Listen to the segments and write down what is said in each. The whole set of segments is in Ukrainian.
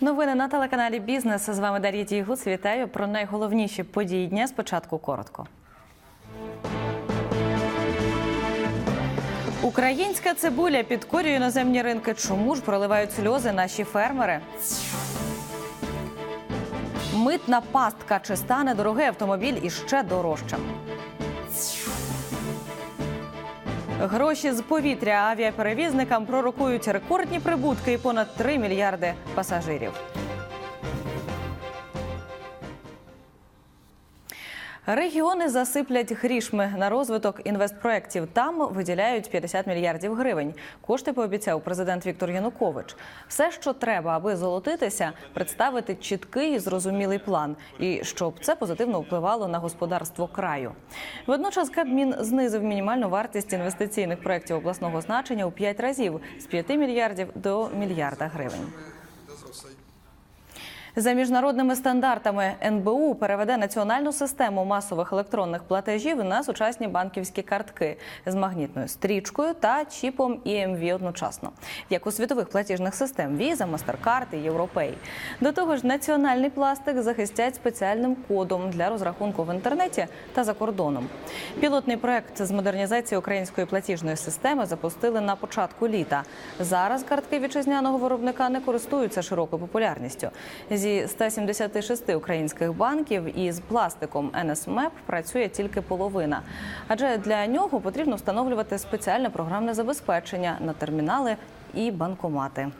Новини на телеканалі Бізнес. З вами Дар'я Дігуц. Вітаю про найголовніші події дня. Спочатку коротко. Українська цибуля підкорює іноземні ринки. Чому ж проливають сльози наші фермери? Митна пастка. Чи стане дорогий автомобіль іще дорожчим? Гроші з повітря авіаперевізникам пророкують рекордні прибутки і понад 3 мільярди пасажирів. Регіони засиплять грішми на розвиток інвестпроєктів. Там виділяють 50 мільярдів гривень. Кошти пообіцяв президент Віктор Янукович. Все, що треба, аби золотитися, представити чіткий і зрозумілий план, і щоб це позитивно впливало на господарство краю. Водночас Кабмін знизив мінімальну вартість інвестиційних проєктів обласного значення у 5 разів з 5 мільярдів до мільярда гривень. За міжнародними стандартами НБУ переведе національну систему масових електронних платежів на сучасні банківські картки з магнітною стрічкою та чіпом EMV одночасно, як у світових платіжних систем Visa, MasterCard і Європей. До того ж, національний пластик захистять спеціальним кодом для розрахунку в інтернеті та за кордоном. Пілотний проект з модернізації української платіжної системи запустили на початку літа. Зараз картки вітчизняного виробника не користуються широкою популярністю Зі 176 українських банків із пластиком NSMAP працює тільки половина, адже для нього потрібно встановлювати спеціальне програмне забезпечення на термінали і банкомати.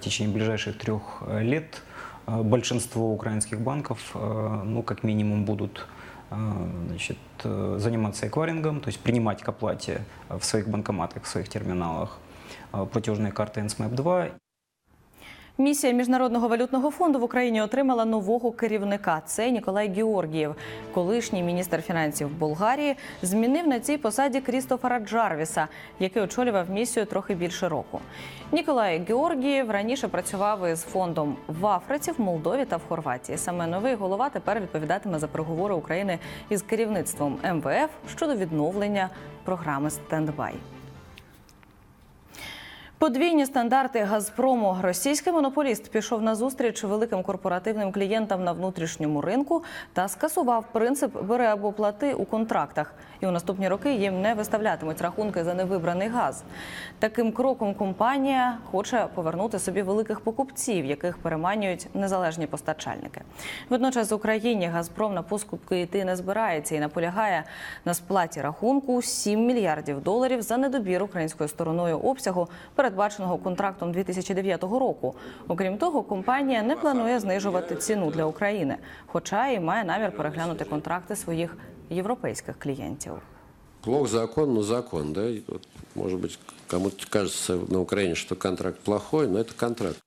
В течение ближайших трех э, лет э, большинство украинских банков, э, ну, как минимум, будут э, значит, э, заниматься эквайрингом, то есть принимать к оплате э, в своих банкоматах, в своих терминалах э, платежные карты NSMAP 2 Місія міжнародного валютного фонду в Україні отримала нового керівника. Це Ніколай Георгієв, колишній міністр фінансів Болгарії, змінив на цій посаді Крістофера Джарвіса, який очолював місію трохи більше року. Ніколай Георгієв раніше працював із фондом в Африці, в Молдові та в Хорватії. Саме новий голова тепер відповідатиме за переговори України із керівництвом МВФ щодо відновлення програми стендбай. Подвійні стандарти Газпрому. Російський монополіст пішов на зустріч великим корпоративним клієнтам на внутрішньому ринку та скасував принцип бери або плати у контрактах. І у наступні роки їм не виставлятимуть рахунки за невибраний газ. Таким кроком компанія хоче повернути собі великих покупців, яких переманюють незалежні постачальники. Водночас Україні Газпром на поступки йти не збирається і наполягає на сплаті рахунку 7 мільярдів доларів за недобір українською стороною обсягу, передбаченого контрактом 2009 року. Окрім того, компанія не планує знижувати ціну для України, хоча і має намір переглянути контракти своїх європейських клієнтів. Плох закон, но закон, да? Вот, может быть, кому-то кажется на Украине, что контракт плохой, но это контракт.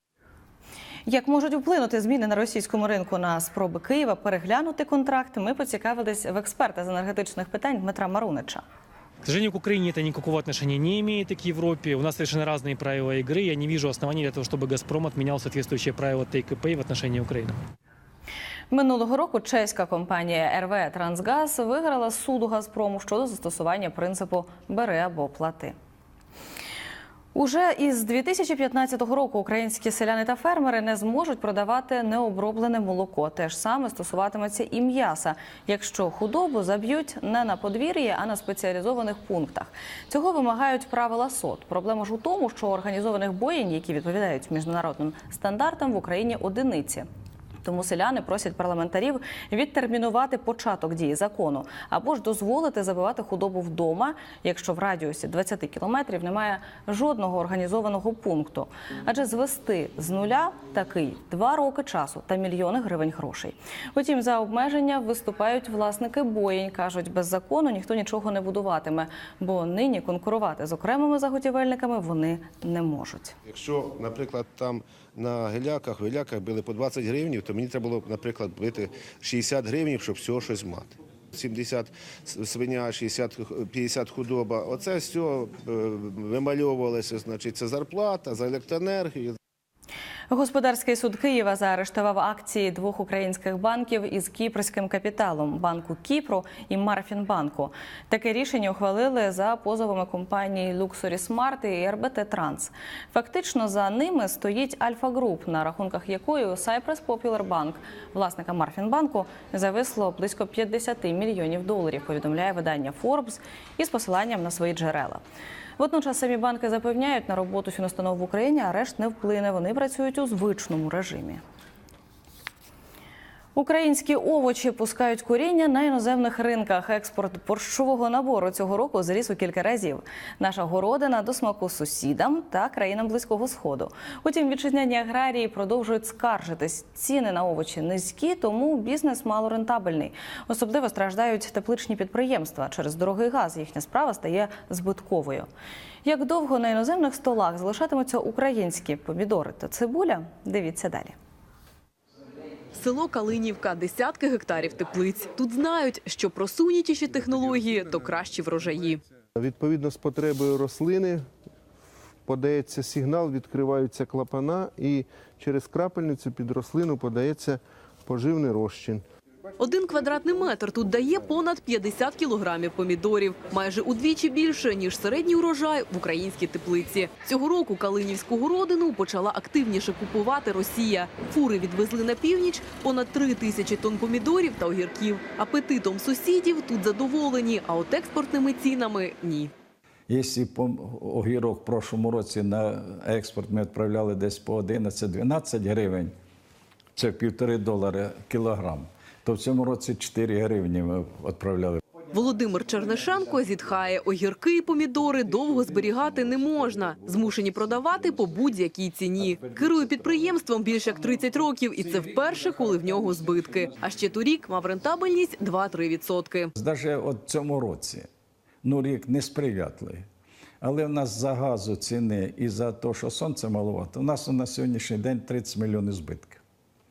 Як можуть вплинути зміни на російському ринку на спроби Києва переглянути контракт? Ми поцікавились в експерта з енергетичних питань Дмитра Марунича. К сожалению, к Украине это никакого отношения не имеет, и к Европе. У нас совершенно разные правила игры. Я не вижу оснований для того, чтобы «Газпром» отменял соответствующие правила take pay в отношении Украины. Минулого року чеська компанія РВ Трансгаз виграла з суду Газпрому щодо застосування принципу бери або плати. Уже із 2015 року українські селяни та фермери не зможуть продавати необроблене молоко. Те ж саме стосуватиметься і м'яса, якщо худобу заб'ють не на подвір'ї, а на спеціалізованих пунктах. Цього вимагають правила СОТ. Проблема ж у тому, що організованих боєнь, які відповідають міжнародним стандартам, в Україні одиниці. Тому селяни просять парламентарів відтермінувати початок дії закону або ж дозволити забивати худобу вдома, якщо в радіусі 20 кілометрів немає жодного організованого пункту. Адже звести з нуля такий два роки часу та мільйони гривень грошей. Утім, за обмеження виступають власники боєнь. кажуть, без закону ніхто нічого не будуватиме, бо нині конкурувати з окремими заготівельниками вони не можуть. Якщо, наприклад, там на геляках, геляках били по 20 гривень, то мені треба було, наприклад, бити 60 гривень, щоб всього щось мати. 70 свиня, 60, 50 худоба. Оце все вимальовувалося, значить, це зарплата за електроенергію. Господарський суд Києва заарештував акції двох українських банків із кіпрським капіталом банку Кіпру і Марфінбанку. Таке рішення ухвалили за позовами компанії Luxury Smart і РБТ Транс. Фактично за ними стоїть Альфа Груп, на рахунках якої у Cyprus Popular Bank, власника Марфінбанку, зависло близько 50 мільйонів доларів. Повідомляє видання Forbes із посиланням на свої джерела. Водночас самі банки запевняють, на роботу фіностанов в Україні арешт не вплине. Вони працюють у звичному режимі. Українські овочі пускають коріння на іноземних ринках. Експорт борщового набору цього року зріс у кілька разів. Наша городина до смаку сусідам та країнам близького сходу. Утім, вітчизняні аграрії продовжують скаржитись. Ціни на овочі низькі, тому бізнес мало рентабельний. Особливо страждають тепличні підприємства. Через дорогий газ їхня справа стає збитковою. Як довго на іноземних столах залишатимуться українські помідори та цибуля? Дивіться далі. Село Калинівка, десятки гектарів теплиць. Тут знають, що просунутіші технології, то кращі врожаї. Відповідно з потребою рослини подається сигнал, відкриваються клапана і через крапельницю під рослину подається поживний розчин. Один квадратний метр тут дає понад 50 кілограмів помідорів, майже удвічі більше ніж середній урожай в українській теплиці. Цього року Калинівську городину почала активніше купувати Росія. Фури відвезли на північ понад 3 тисячі тонн помідорів та огірків. Апетитом сусідів тут задоволені, а от експортними цінами ні. Якщо огірок в прошлому році на експорт ми відправляли десь по 11-12 гривень, це півтори долари кілограм, то в цьому році 4 гривні ми відправляли. Володимир Чернишенко зітхає, огірки і помідори довго зберігати не можна. Змушені продавати по будь-якій ціні. Керує підприємством більше як 30 років, і це вперше, коли в нього збитки. А ще торік мав рентабельність 2-3 відсотки. Навіть от цьому році ну, рік несприятливий. Але в нас за газу ціни і за те, що сонце маловато, у нас на сьогоднішній день 30 мільйонів збитків.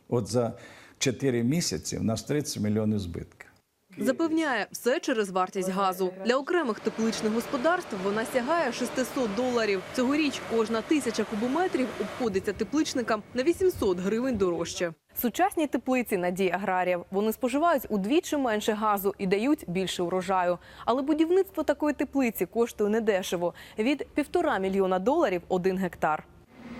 От за 4 місяці у нас 30 мільйонів збитків. Запевняє, все через вартість газу. Для окремих тепличних господарств вона сягає 600 доларів. Цьогоріч кожна тисяча кубометрів обходиться тепличникам на 800 гривень дорожче. Сучасні теплиці надії аграріїв. Вони споживають удвічі менше газу і дають більше урожаю. Але будівництво такої теплиці коштує недешево – від півтора мільйона доларів один гектар.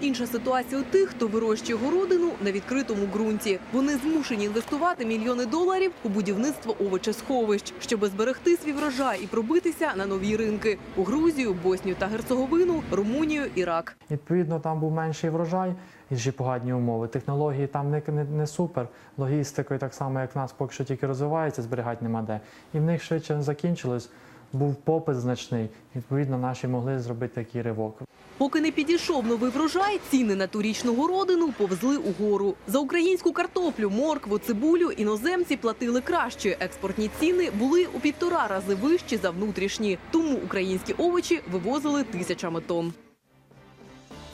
Інша ситуація у тих, хто вирощує городину на відкритому ґрунті. Вони змушені інвестувати мільйони доларів у будівництво овочесховищ, щоб зберегти свій врожай і пробитися на нові ринки у Грузію, Боснію та Герцеговину, Румунію, Ірак. Відповідно, там був менший врожай і ще погані умови. Технології там не, не, не супер. Логістикою, так само як нас поки що тільки розвивається, зберігати нема де. І в них швидше закінчилось. Був попит значний. Відповідно, наші могли зробити такий ривок. Поки не підійшов новий врожай, ціни на турічну городину повзли угору. За українську картоплю, моркву, цибулю іноземці платили краще. Експортні ціни були у півтора рази вищі за внутрішні. Тому українські овочі вивозили тисячами тонн.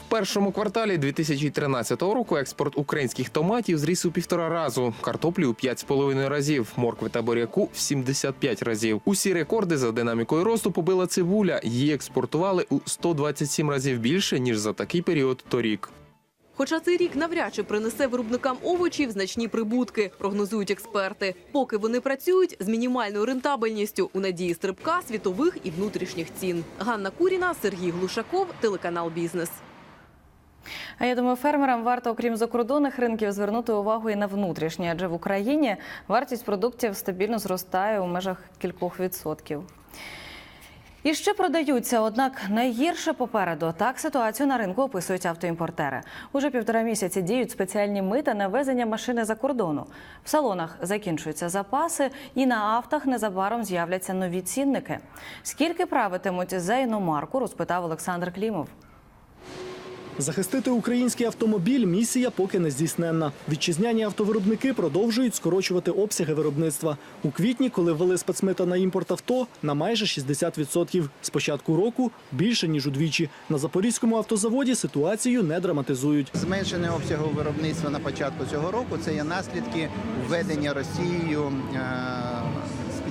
Першому кварталі 2013 року експорт українських томатів зріс у півтора разу, картоплі у 5,5 разів, моркви та буряку в 75 разів. Усі рекорди за динамікою росту побила цибуля. Її експортували у 127 разів більше ніж за такий період торік. Хоча цей рік навряд чи принесе виробникам овочів значні прибутки, прогнозують експерти. Поки вони працюють з мінімальною рентабельністю у надії стрибка світових і внутрішніх цін. Ганна Куріна, Сергій Глушаков, телеканал Бізнес. А я думаю, фермерам варто, окрім закордонних ринків, звернути увагу і на внутрішні, адже в Україні вартість продуктів стабільно зростає у межах кількох відсотків. І ще продаються, однак найгірше попереду. Так ситуацію на ринку описують автоімпортери. Уже півтора місяці діють спеціальні мита на везення машини за кордону. В салонах закінчуються запаси, і на автах незабаром з'являться нові цінники. Скільки правитимуть за іномарку, розпитав Олександр Клімов. Захистити український автомобіль місія поки не здійсненна. Вітчизняні автовиробники продовжують скорочувати обсяги виробництва. У квітні, коли ввели спецмита на імпорт авто, на майже 60%. З початку року більше ніж удвічі. На запорізькому автозаводі ситуацію не драматизують. Зменшення обсягу виробництва на початку цього року це є наслідки введення Росією е,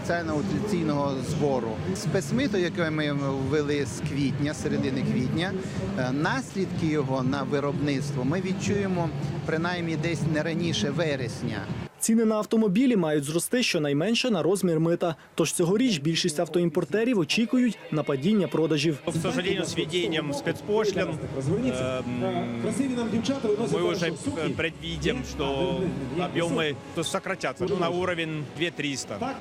спеціального утилізаційного збору. Спецмито, яке ми ввели з квітня, з середини квітня, е, наслідки його на виробництво ми відчуємо принаймні десь не раніше вересня. Ціни на автомобілі мають зрости щонайменше на розмір мита. Тож цьогоріч більшість автоімпортерів очікують на падіння продажів. К сожалению, с введением спецпошлин э, мы уже э, предвидим, что объемы то сократятся ну, на уровень 2300.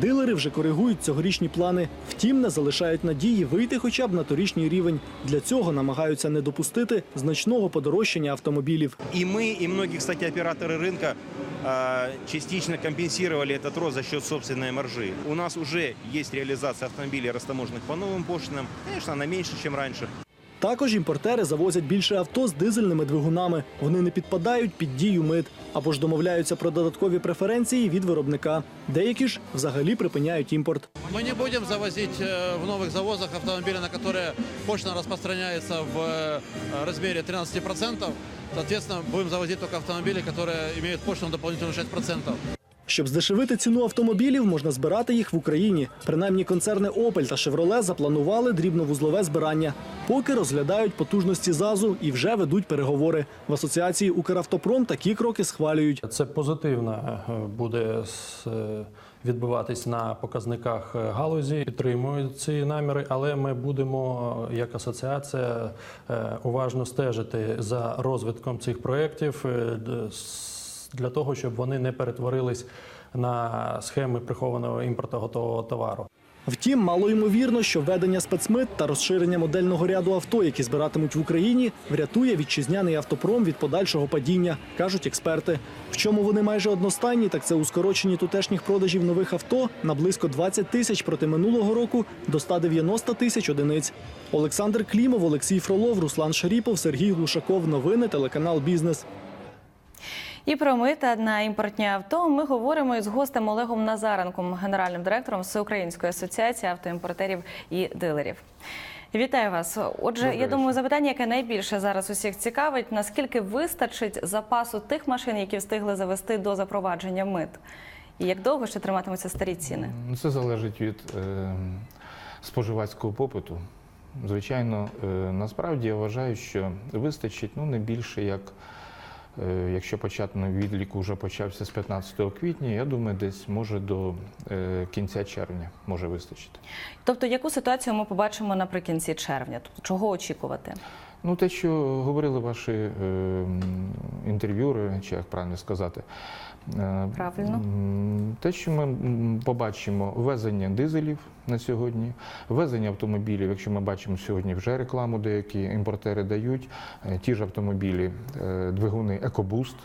Дилери вже коригують цьогорічні плани. Втім, не залишають надії вийти хоча б на торічній рівень. Для цього намагаються не допустити значного подорожчання автомобілів. И мы, и многие, кстати, операторы рынка э, частично компенсировали этот рост за счет собственной маржи. У нас уже есть реализация автомобилей, растаможенных по новым пошлинам. Конечно, она меньше, чем раньше. Також імпортери завозять більше авто з дизельними двигунами. Вони не підпадають під дію мит або ж домовляються про додаткові преференції від виробника. Деякі ж взагалі припиняють імпорт. Мы не будем завозить э, в новых завозах автомобили, на которые пошлина распространяется в э, размере 13%. Соответственно, будем завозить только автомобили, которые имеют пошлину дополнительную 6%. Щоб здешевити ціну автомобілів, можна збирати їх в Україні. Принаймні концерни Opel та Chevrolet запланували дрібновузлове збирання. Поки розглядають потужності ЗАЗу і вже ведуть переговори. В асоціації Укравтопром такі кроки схвалюють. Це позитивно е, буде е, на показниках е, галузі. Підтримую ці наміри, але ми будемо як асоціація уважно стежити за розвитком цих проєктів для того, щоб вони не перетворились на схеми прихованого імпорту готового товару. Втім, мало ймовірно, що введення спецмит та розширення модельного ряду авто, які збиратимуть в Україні, врятує вітчизняний автопром від подальшого падіння, кажуть експерти. В чому вони майже одностайні, так це у скороченні тутешніх продажів нових авто на близько 20 тисяч проти минулого року до 190 тисяч одиниць. Олександр Клімов, Олексій Фролов, Руслан Шаріпов, Сергій Глушаков. Новини телеканал Бізнес. І про мита на імпортні авто ми говоримо із гостем Олегом Назаренком, генеральним директором Всеукраїнської асоціації автоімпортерів і дилерів. Вітаю вас. Отже, я думаю, запитання, яке найбільше зараз усіх цікавить, наскільки вистачить запасу тих машин, які встигли завести до запровадження мит, і як довго ще триматимуться старі ціни? Ну, Це залежить від е, споживацького попиту. Звичайно, е, насправді я вважаю, що вистачить ну, не більше як. Е, Якщо початний відлік вже почався з 15 квітня, я думаю, десь може до е, кінця червня може вистачити. Тобто, яку ситуацію ми побачимо наприкінці червня? Тобто, чого очікувати? Ну, те, що говорили ваші е, інтерв'юри, чи як правильно сказати, Правильно. те, що ми побачимо ввезення дизелів на сьогодні, ввезення автомобілів, якщо ми бачимо сьогодні вже рекламу, деякі імпортери дають, е, ті ж автомобілі, е, двигуни EcoBoost,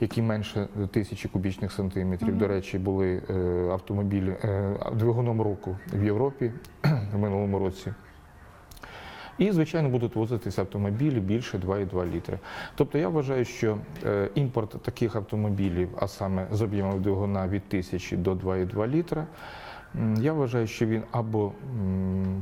які менше тисячі кубічних сантиметрів. До речі, були е, автомобілі е, двигуном року в Європі в минулому році. І, звичайно, будуть возитися автомобілі більше 2,2 літри. Тобто я вважаю, що е, імпорт таких автомобілів, а саме з об'ємом двигуна від 1000 до 2,2 літра, я вважаю, що він або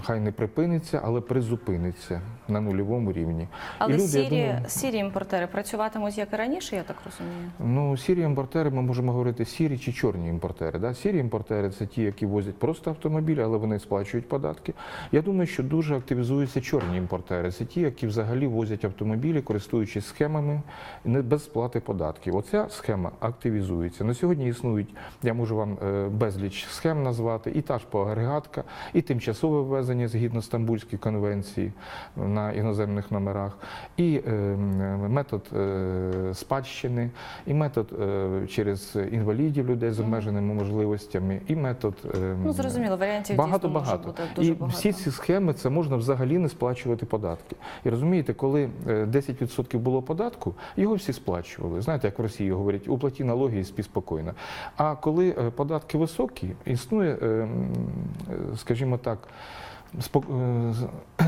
хай не припиниться, але призупиниться на нульовому рівні. Але І люди, сірі, думаю, сірі імпортери працюватимуть як і раніше, я так розумію. Ну, сірі імпортери, ми можемо говорити сірі чи чорні імпортери. Да? Сірі імпортери це ті, які возять просто автомобілі, але вони сплачують податки. Я думаю, що дуже активізуються чорні імпортери. Це ті, які взагалі возять автомобілі, користуючись схемами не без сплати податків. Оця схема активізується. На сьогодні існують, я можу вам е, безліч схем назвати, і та ж поагрегатка, і тимчасове ввезення згідно Стамбульської конвенції на іноземних номерах, і е, метод е, спадщини, і метод е, через інвалідів людей з обмеженими можливостями, і метод Ну, зрозуміло, варіантів багато дійсно може бути дуже і багато. всі ці схеми це можна взагалі не сплачувати податки. І розумієте, коли е, 10% було податку, його всі сплачували. Знаєте, як в Росії говорять, уплаті налоги і спі спокійно. А коли податки високі, існує, скажімо так, е,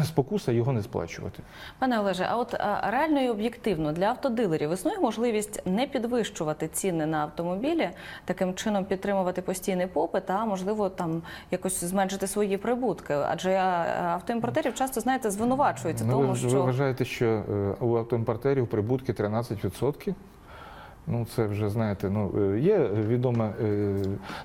спокуса його не сплачувати. Пане Олеже, а от реально і об'єктивно для автодилерів існує можливість не підвищувати ціни на автомобілі, таким чином підтримувати постійний попит, а можливо там якось зменшити свої прибутки. Адже а, автоімпортерів часто знаєте звинувачують у Ну, тому, ви, ж- ви вважаєте, що е, у автоімпортерів прибутки 13%? Ну, це вже знаєте, ну е, є відома е,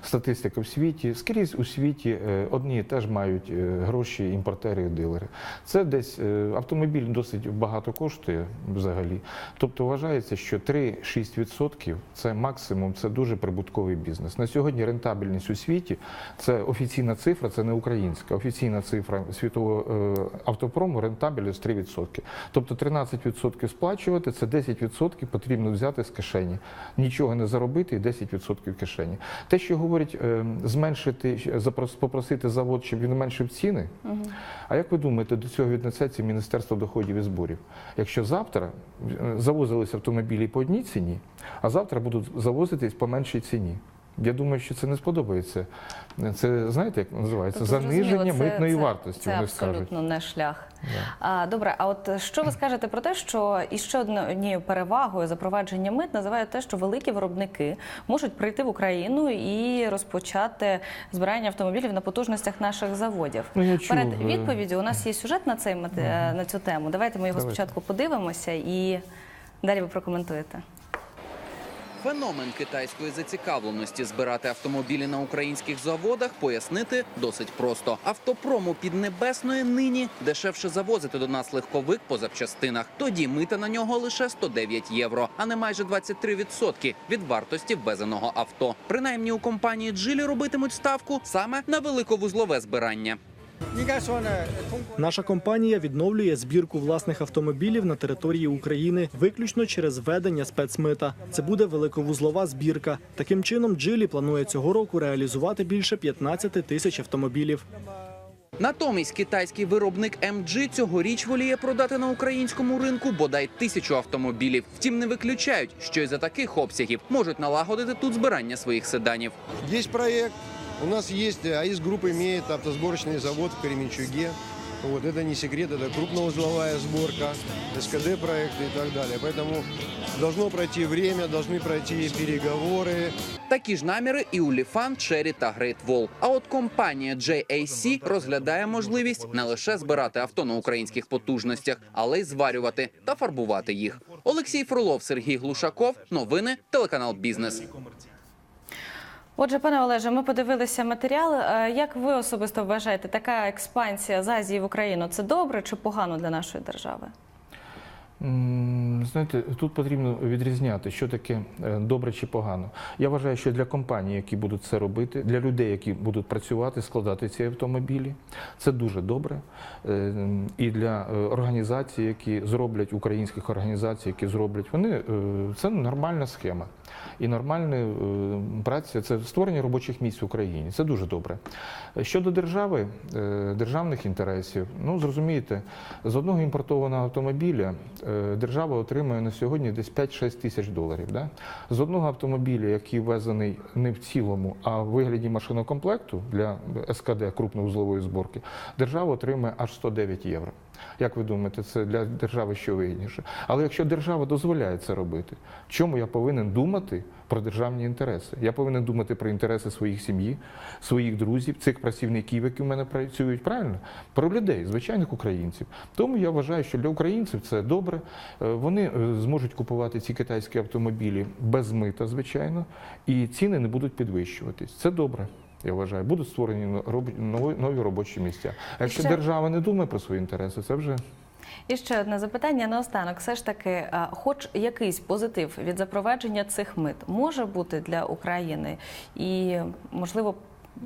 статистика в світі. Скрізь у світі е, одні теж мають гроші імпортери і дилери. Це десь автомобіль досить багато коштує взагалі. Тобто вважається, що 3-6% це максимум, це дуже прибутковий бізнес. На сьогодні рентабельність у світі це офіційна цифра, це не українська. Офіційна цифра світового автопрому рентабельність 3%. Тобто 13% сплачувати, це 10% потрібно взяти з кишені. Нічого не заробити і 10% в кишені. Те, що говорять, е, зменшити, попросити завод, щоб він зменшив ціни. А як ви думаєте, до цього віднесеться Міністерство доходів і зборів? Якщо завтра е, завозились автомобілі по одній ціні, а завтра будуть завозитись по меншій ціні. Я думаю, що це не сподобається. Це знаєте, як називається? Тобто, Заниження це- митної це- вартості. Це вони скажуть. не шлях. А, добре, а от що ви скажете про те, що і ще однією перевагою запровадження мит називають те, що великі виробники можуть прийти в Україну і розпочати збирання автомобілів на потужностях наших заводів. Ну, я чув, Перед е, відповіддю у нас є сюжет на цей е, на цю тему. Давайте ми його Давайте. спочатку подивимося і далі ви прокоментуєте. Феномен китайської зацікавленості збирати автомобілі на українських заводах пояснити досить просто. Автопрому Піднебесної нині дешевше завозити до нас легковик по запчастинах. Тоді мита на нього лише 109 євро, а не майже 23% від вартості ввезеного авто. Принаймні у компанії Джилі робитимуть ставку саме на великовузлове збирання. Наша компанія відновлює збірку власних автомобілів на території України виключно через введення спецмита. Це буде великовузлова збірка. Таким чином, Джилі планує цього року реалізувати більше 15 тисяч автомобілів. Натомість китайський виробник MG цьогоріч воліє продати на українському ринку бодай тисячу автомобілів. Втім, не виключають, що й за таких обсягів можуть налагодити тут збирання своїх седанів. Есть проект. У нас есть, АИС Групп имеет автосборочный завод в Кременчуге. Вот, это не секрет, это крупноузловая сборка, СКД проекты и так далее. Поэтому должно пройти время, должны пройти переговоры. Такі ж наміри і у Ліфан, Черрі та Great Wall. А от компанія JAC розглядає можливість не лише збирати авто на українських потужностях, але й зварювати та фарбувати їх. Олексій Фролов, Сергій Глушаков. Новини телеканал Бізнес. Отже, пане Олеже, ми подивилися матеріал. Е, Як ви особисто вважаєте, така експансія з Азії в Україну це добре чи погано для нашої держави? Знаєте, тут потрібно відрізняти, що таке е, добре чи погано. Я вважаю, що для компаній, які будуть це робити, для людей, які будуть працювати, складати ці автомобілі, це дуже добре. Е, І для е, організацій, які зроблять українських організацій, які зроблять, вони це нормальна схема. І нормальна праця це створення робочих місць в Україні. Це дуже добре. Щодо держави, державних інтересів, ну зрозумієте, з одного імпортованого автомобіля держава отримує на сьогодні десь 5-6 тисяч доларів. Да? З одного автомобіля, який ввезений не в цілому, а в вигляді машинокомплекту для СКД крупновузлової зборки, держава отримує аж 109 євро. Як ви думаєте, це для держави що вигідніше? Але якщо держава дозволяє це робити, чому я повинен думати про державні інтереси? Я повинен думати про інтереси своїх сім'ї, своїх друзів, цих працівників, які в мене працюють, правильно? Про людей, звичайних українців. Тому я вважаю, що для українців це добре. Е, Вони е, зможуть купувати ці китайські автомобілі без мита, звичайно, і ціни не будуть підвищуватись. Це добре. Я вважаю, будуть створені нові, нові робочі місця. А якщо ще- держава не думає про свої інтереси, це вже І ще одне запитання наостанок. Все ж таки, хоч якийсь позитив від запровадження цих мит може бути для України, і можливо,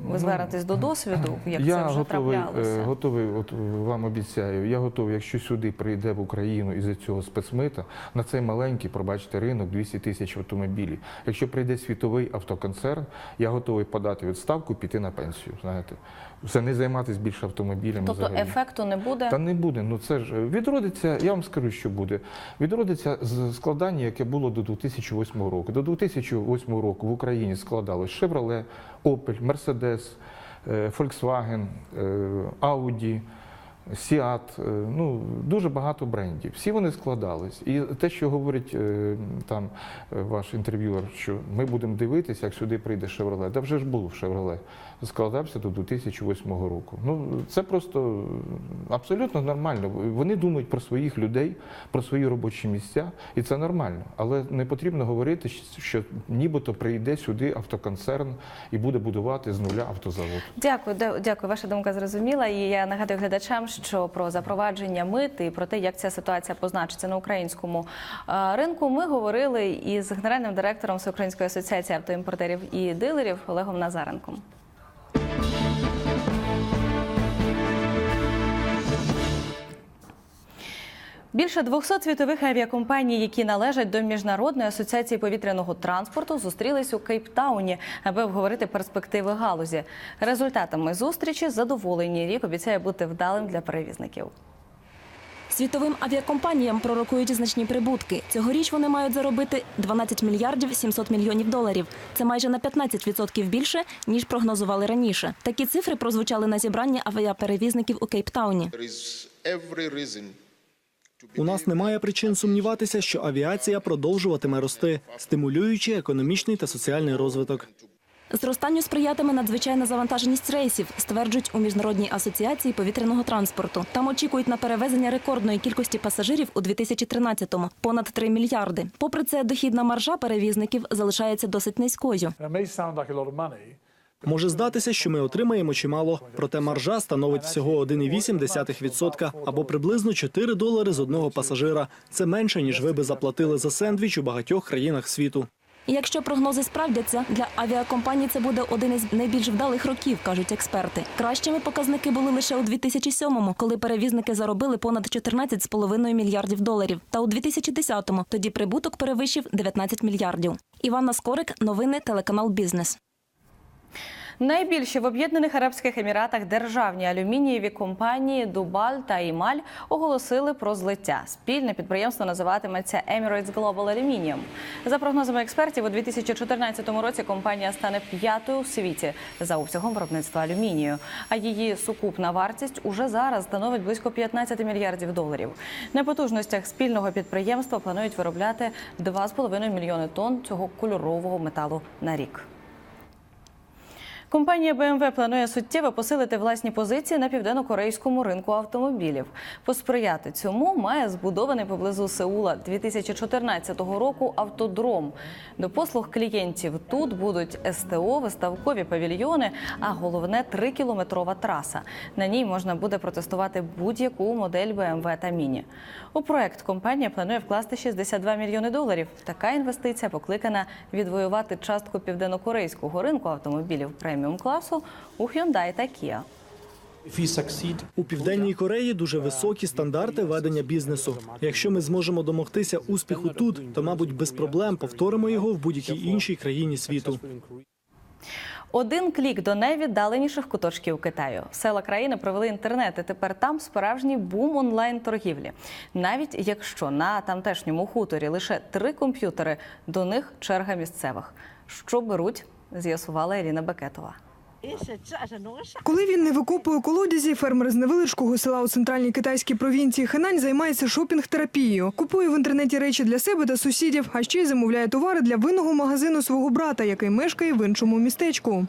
ви звернетесь до досвіду, як Ну, я це вже готовий, е, траплялося. готовий, от вам обіцяю, я готовий, якщо сюди прийде в Україну із цього спецмита, на цей маленький, пробачте, ринок 200 тисяч автомобілів. Якщо прийде світовий автоконцерн, я готовий подати відставку, піти на пенсію. Знаєте, все не займатися більше автомобілями. Тобто взагалі. ефекту не буде. Та не буде. Ну це ж відродиться. Я вам скажу, що буде. Відродиться складання, яке було до 2008 року. До 2008 року в Україні складалось Chevrolet, Opel, Mercedes, е, Volkswagen, е, Audi. Сіат, е, ну дуже багато брендів. Всі вони складались. І те, що говорить там ваш інтерв'юер, що ми будемо дивитися, як сюди прийде Шевроле. Да вже ж був Шевроле. Складався до 2008 року. Ну це просто абсолютно нормально. Вони думають про своїх людей, про свої робочі місця, і це нормально. Але не потрібно говорити, що нібито прийде сюди автоконцерн і буде будувати з нуля автозавод. Дякую, дякую. Ваша думка зрозуміла. І я нагадую глядачам, що про запровадження мит і про те, як ця ситуація позначиться на українському е, ринку, ми говорили із генеральним директором Всеукраїнської асоціації автоімпортерів і дилерів Олегом Назаренком. Більше 200 світових авіакомпаній, які належать до міжнародної асоціації повітряного транспорту, зустрілись у Кейптауні, аби обговорити перспективи галузі. Результатами зустрічі задоволені рік обіцяє бути вдалим для перевізників. Світовим авіакомпаніям пророкують значні прибутки. Цьогоріч вони мають заробити 12 мільярдів 700 мільйонів доларів. Це майже на 15% більше, ніж прогнозували раніше. Такі цифри прозвучали на зібранні авіаперевізників у Кейптауні. У нас немає причин сумніватися, що авіація продовжуватиме рости, стимулюючи економічний та соціальний розвиток. Зростанню сприятиме надзвичайна завантаженість рейсів, стверджують у міжнародній асоціації повітряного транспорту. Там очікують на перевезення рекордної кількості пасажирів у 2013-му – понад 3 мільярди. Попри це, дохідна маржа перевізників залишається досить низькою. Може здатися, що ми отримаємо чимало, проте маржа становить всього 1,8% або приблизно 4 долари з одного пасажира. Це менше, ніж ви би заплатили за сендвіч у багатьох країнах світу. Якщо прогнози справдяться, для авіакомпаній це буде один із найбільш вдалих років, кажуть експерти. Кращими показники були лише у 2007-му, коли перевізники заробили понад 14,5 мільярдів доларів. Та у 2010-му тоді прибуток перевищив 19 мільярдів. Іванна Скорик, новини, телеканал Бізнес. Найбільші в Об'єднаних Арабських Еміратах державні алюмінієві компанії Дубаль та Імаль оголосили про злиття. Спільне підприємство називатиметься Emirates Global Aluminium. За прогнозами експертів, у 2014 році компанія стане п'ятою у світі за обсягом виробництва алюмінію. А її сукупна вартість уже зараз становить близько 15 мільярдів доларів. На потужностях спільного підприємства планують виробляти 2,5 мільйони тонн цього кольорового металу на рік. Компанія BMW планує суттєво посилити власні позиції на південно-корейському ринку автомобілів. Посприяти цьому має збудований поблизу Сеула 2014 року автодром. До послуг клієнтів тут будуть СТО, виставкові павільйони, а головне трикілометрова траса. На ній можна буде протестувати будь-яку модель BMW та Міні. У проект компанія планує вкласти 62 мільйони доларів. Така інвестиція покликана відвоювати частку південно-корейського ринку автомобілів преміум класу у Hyundai та Kia. У південній Кореї дуже високі стандарти ведення бізнесу. Якщо ми зможемо домогтися успіху тут, то мабуть без проблем повторимо його в будь-якій іншій країні світу. Один клік до найвіддаленіших куточків Китаю. Села країни провели інтернет, і тепер там справжній бум онлайн-торгівлі. Навіть якщо на тамтешньому хуторі лише три комп'ютери, до них черга місцевих. Що беруть, з'ясувала Еліна Бекетова. Коли він не викопує колодязі, фермер з невеличкого села у центральній китайській провінції Хенань займається шопінг-терапією. Купує в інтернеті речі для себе та сусідів, а ще й замовляє товари для винного магазину свого брата, який мешкає в іншому містечку.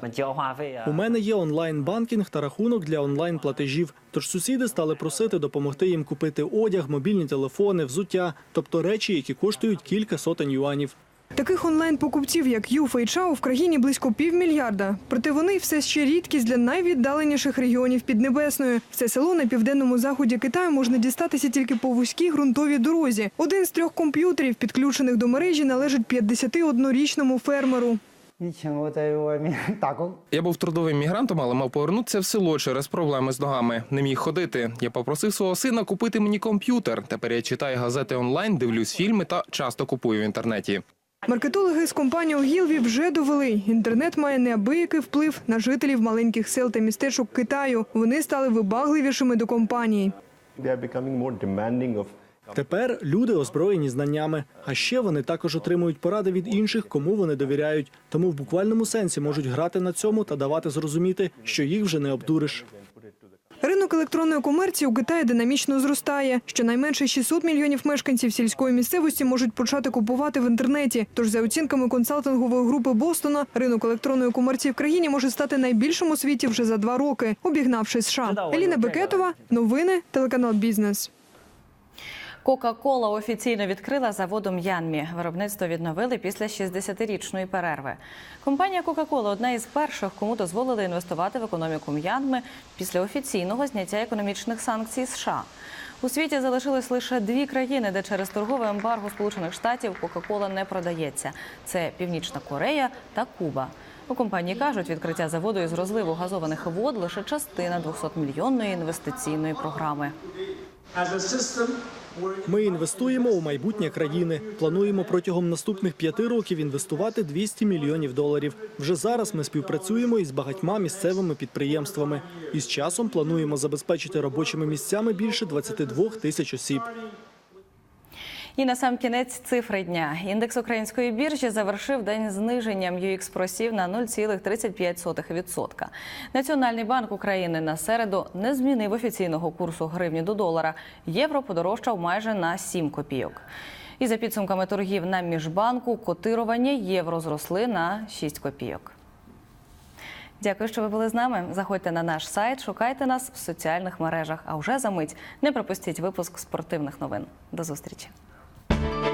У мене є онлайн-банкінг та рахунок для онлайн-платежів. Тож сусіди стали просити допомогти їм купити одяг, мобільні телефони, взуття, тобто речі, які коштують кілька сотень юанів. Таких онлайн-покупців, як Ю Фейчао, в країні близько півмільярда. Проте вони все ще рідкість для найвіддаленіших регіонів Піднебесної. В це село на південному заході Китаю можна дістатися тільки по вузькій ґрунтовій дорозі. Один з трьох комп'ютерів, підключених до мережі, належить 51-річному фермеру. Я був трудовим мігрантом, але мав повернутися в село через проблеми з ногами. Не міг ходити. Я попросив свого сина купити мені комп'ютер. Тепер я читаю газети онлайн, дивлюсь фільми та часто купую в інтернеті. Маркетологи з компанії Огілві вже довели. Інтернет має неабиякий вплив на жителів маленьких сел та містечок Китаю. Вони стали вибагливішими до компаній. Тепер люди озброєні знаннями. А ще вони також отримують поради від інших, кому вони довіряють. Тому в буквальному сенсі можуть грати на цьому та давати зрозуміти, що їх вже не обдуриш. Ринок електронної комерції у Китаї динамічно зростає. Щонайменше 600 мільйонів мешканців сільської місцевості можуть почати купувати в інтернеті. Тож, за оцінками консалтингової групи Бостона, ринок електронної комерції в країні може стати найбільшим у світі вже за два роки, обігнавши США. Еліна Бекетова, новини, телеканал Бізнес. Кока-кола офіційно відкрила завод у М'янмі. Виробництво відновили після 60-річної перерви. Компанія Кока-кола одна із перших, кому дозволили інвестувати в економіку М'янми після офіційного зняття економічних санкцій США. У світі залишилось лише дві країни, де через торгове ембарго Сполучених Штатів Кока-кола не продається. Це Північна Корея та Куба. У компанії кажуть, відкриття заводу із розливу газованих вод лише частина 200-мільйонної інвестиційної програми. Ми інвестуємо у майбутнє країни. Плануємо протягом наступних п'яти років інвестувати 200 мільйонів доларів. Вже зараз ми співпрацюємо із багатьма місцевими підприємствами. І з часом плануємо забезпечити робочими місцями більше 22 тисяч осіб. І на сам кінець цифри дня. Індекс української біржі завершив день зниженням UX просів на 0,35%. Національний банк України на середу не змінив офіційного курсу гривні до долара. Євро подорожчав майже на 7 копійок. І за підсумками торгів на міжбанку котирування євро зросли на 6 копійок. Дякую, що ви були з нами. Заходьте на наш сайт, шукайте нас в соціальних мережах. А вже за мить не пропустіть випуск спортивних новин. До зустрічі. you